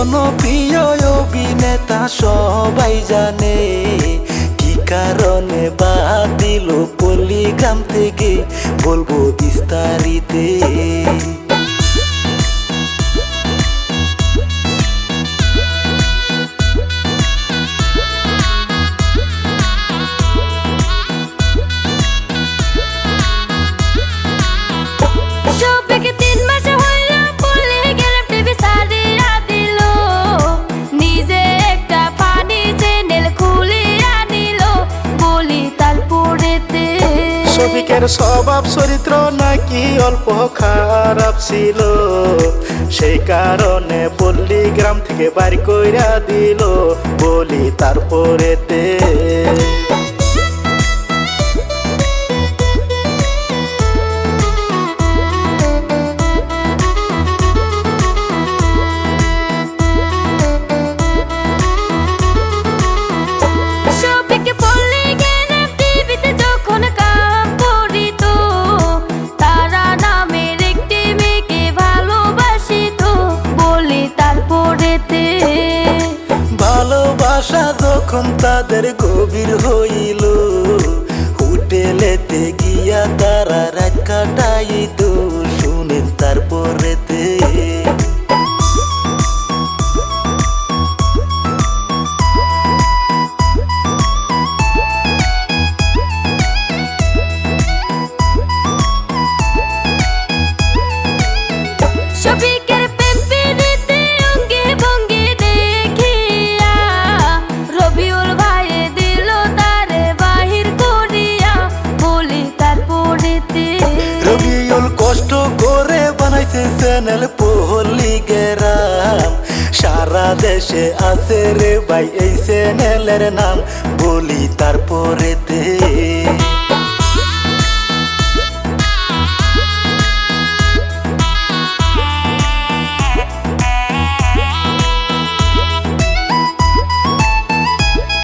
জনপ্রিয় অভিনেতা সবাই জানে। কি কারণে বাদ দিল পল্লিগ্রাম থেকে? বলব বিস্তারিতে। শফিকের স্বভাব চরিত্র নাকি অল্প খারাপ ছিল। সেই কারণে পল্লিগ্রাম থেকে বাড়ি কইরা দিল বলি তারপরেতে। যখন তাদের গভীর হইল। হোটেলেতে গিয়া তারা রাত কাটাইত। শুনেন তারপরেতে চ্যানেল পহলি গেরাম। সারা দেশে আছে রে ভাই এই চ্যানেলের নাম বলি তারপরেতে